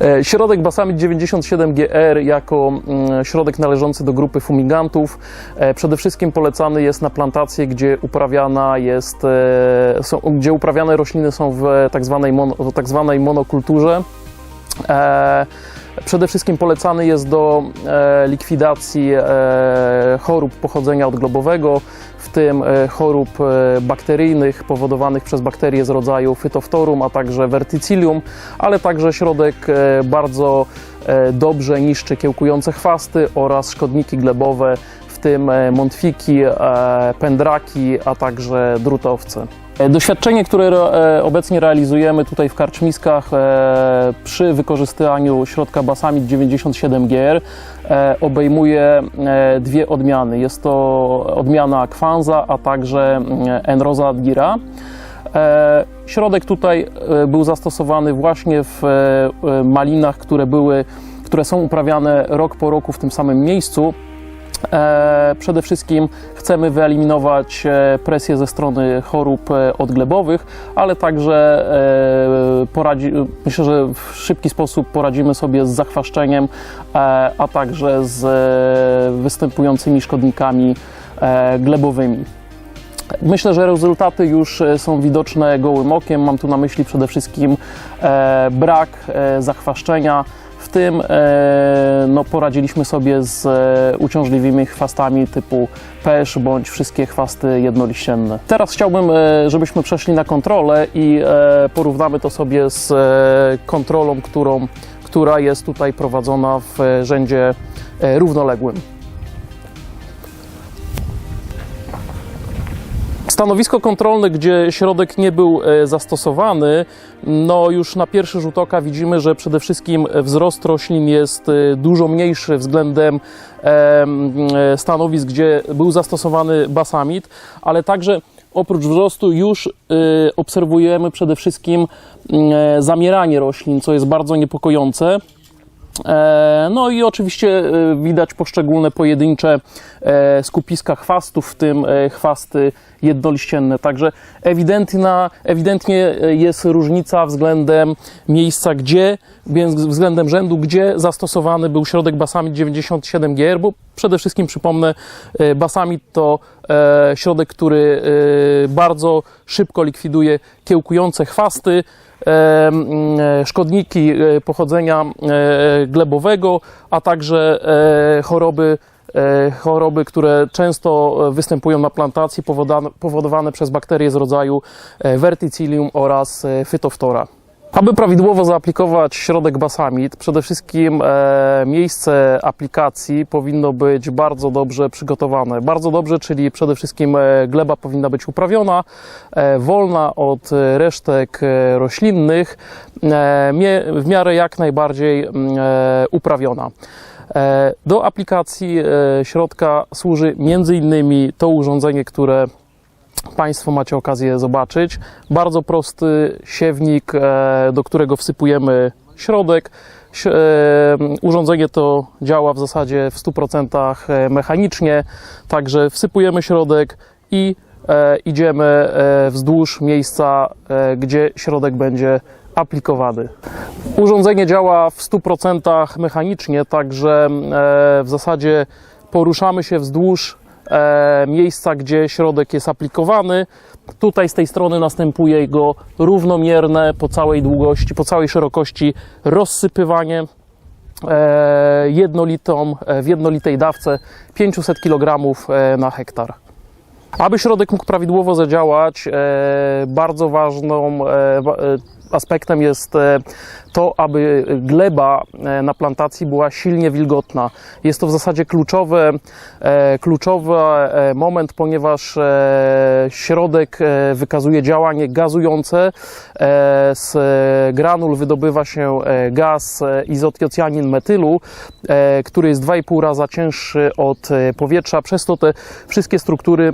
E, Środek Basamit 97GR jako mm, środek należący do grupy fumigantów e, przede wszystkim polecany jest na plantacje, gdzie uprawiana jest, e, są, gdzie uprawiane rośliny są w tak zwanej, tak zwanej monokulturze. Przede wszystkim polecany jest do likwidacji chorób pochodzenia odglobowego, w tym e, chorób e, bakteryjnych powodowanych przez bakterie z rodzaju Phytophthorium, a także Verticillium, ale także środek e, bardzo dobrze niszczy kiełkujące chwasty oraz szkodniki glebowe, w tym montwiki, e, pędraki, a także drutowce. E, Doświadczenie, które e, obecnie realizujemy tutaj w karczmiskach e, przy wykorzystaniu środka Basamit 97GR e, obejmuje dwie odmiany. Jest to odmiana Kwanza, a także mm, Enrosa Adgira. Środek tutaj był zastosowany właśnie w malinach, które były, które są uprawiane rok po roku w tym samym miejscu. E, Przede wszystkim chcemy wyeliminować e, presję ze strony chorób e, odglebowych, ale także poradzi, myślę, że w szybki sposób poradzimy sobie z zachwaszczeniem, a także z występującymi szkodnikami glebowymi. Myślę, że rezultaty już są widoczne gołym okiem. Mam tu na myśli przede wszystkim brak zachwaszczenia. Tym e, no, poradziliśmy sobie z e, uciążliwymi chwastami typu pesz bądź wszystkie chwasty jednoliścienne. Teraz chciałbym, e, żebyśmy przeszli na kontrolę i porównamy to sobie z kontrolą, którą, która jest tutaj prowadzona w rzędzie równoległym. Stanowisko kontrolne, gdzie środek nie był e, zastosowany, no już na pierwszy rzut oka widzimy, że przede wszystkim wzrost roślin jest e, dużo mniejszy względem e, stanowisk, gdzie był zastosowany basamit, ale także oprócz wzrostu już obserwujemy przede wszystkim zamieranie roślin, co jest bardzo niepokojące. E, No i oczywiście e, widać poszczególne pojedyncze e, skupiska chwastów, w tym chwasty jednoliścienne. Także ewidentna, ewidentnie jest różnica względem miejsca, gdzie, więc względem rzędu, gdzie zastosowany był środek Basamit 97GR, bo przede wszystkim przypomnę, e, Basamit to e, środek, który e, bardzo szybko likwiduje kiełkujące chwasty, szkodniki pochodzenia glebowego, a także choroby, choroby, które często występują na plantacji powodowane przez bakterie z rodzaju Verticillium oraz Phytophthora. Aby prawidłowo zaaplikować środek Basamit, przede wszystkim e, miejsce aplikacji powinno być bardzo dobrze przygotowane. Bardzo dobrze, czyli przede wszystkim e, gleba powinna być uprawiona, e, wolna od e, resztek e, roślinnych, e, w miarę jak najbardziej e, uprawiona. E, Do aplikacji e, środka służy innymi to urządzenie, które Państwo macie okazję zobaczyć. Bardzo prosty siewnik, e, do którego wsypujemy środek. E, Urządzenie to działa w zasadzie w 100% e, mechanicznie, także wsypujemy środek i idziemy wzdłuż miejsca, gdzie środek będzie aplikowany. Urządzenie działa w 100% mechanicznie, także w zasadzie poruszamy się wzdłuż miejsca, gdzie środek jest aplikowany. Tutaj z tej strony następuje jego równomierne po całej długości, po całej szerokości rozsypywanie e, jednolitą, e, w jednolitej dawce 500 kg e, na hektar. Aby środek mógł prawidłowo zadziałać, e, bardzo ważną e, wa- e, aspektem jest e, to, aby gleba e, na plantacji była silnie wilgotna. Jest to w zasadzie e, kluczowy e, moment, ponieważ środek wykazuje działanie gazujące. Z granul wydobywa się gaz izotiocjanin metylu, który jest 2,5 raza cięższy od powietrza. Przez to te wszystkie struktury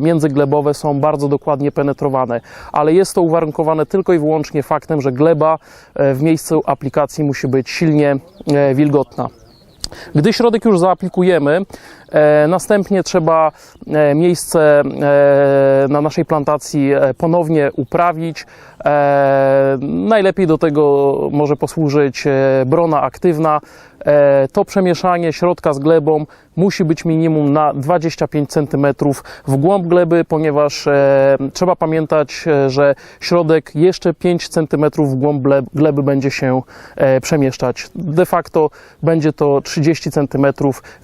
międzyglebowe są bardzo dokładnie penetrowane. Ale jest to uwarunkowane tylko i wyłącznie faktem, że gleba e, w miejscu aplikacji musi być silnie e, wilgotna. Gdy środek już zaaplikujemy, e, następnie trzeba miejsce na naszej plantacji ponownie uprawić. Najlepiej do tego może posłużyć brona aktywna. E, to przemieszanie środka z glebą musi być minimum na 25 cm w głąb gleby, ponieważ e, trzeba pamiętać, e, że środek jeszcze 5 cm w głąb gle- gleby będzie się przemieszczać. De facto będzie to 30 cm,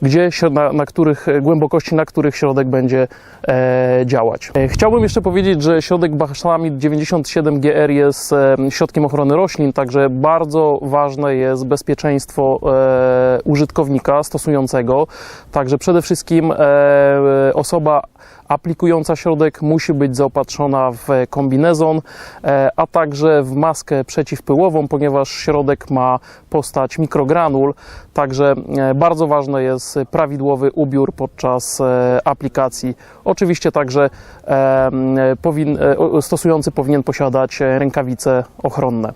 gdzie, na, na których głębokości, na których środek będzie działać. Chciałbym jeszcze powiedzieć, że środek Bachlamid 97 GR jest środkiem ochrony roślin, także bardzo ważne jest bezpieczeństwo użytkownika stosującego. Także przede wszystkim e, osoba aplikująca środek musi być zaopatrzona w kombinezon, e, a także w maskę przeciwpyłową, ponieważ środek ma postać mikrogranul. Także e, bardzo ważny jest prawidłowy ubiór podczas e, aplikacji. Oczywiście także e, e, stosujący powinien posiadać e, rękawice ochronne.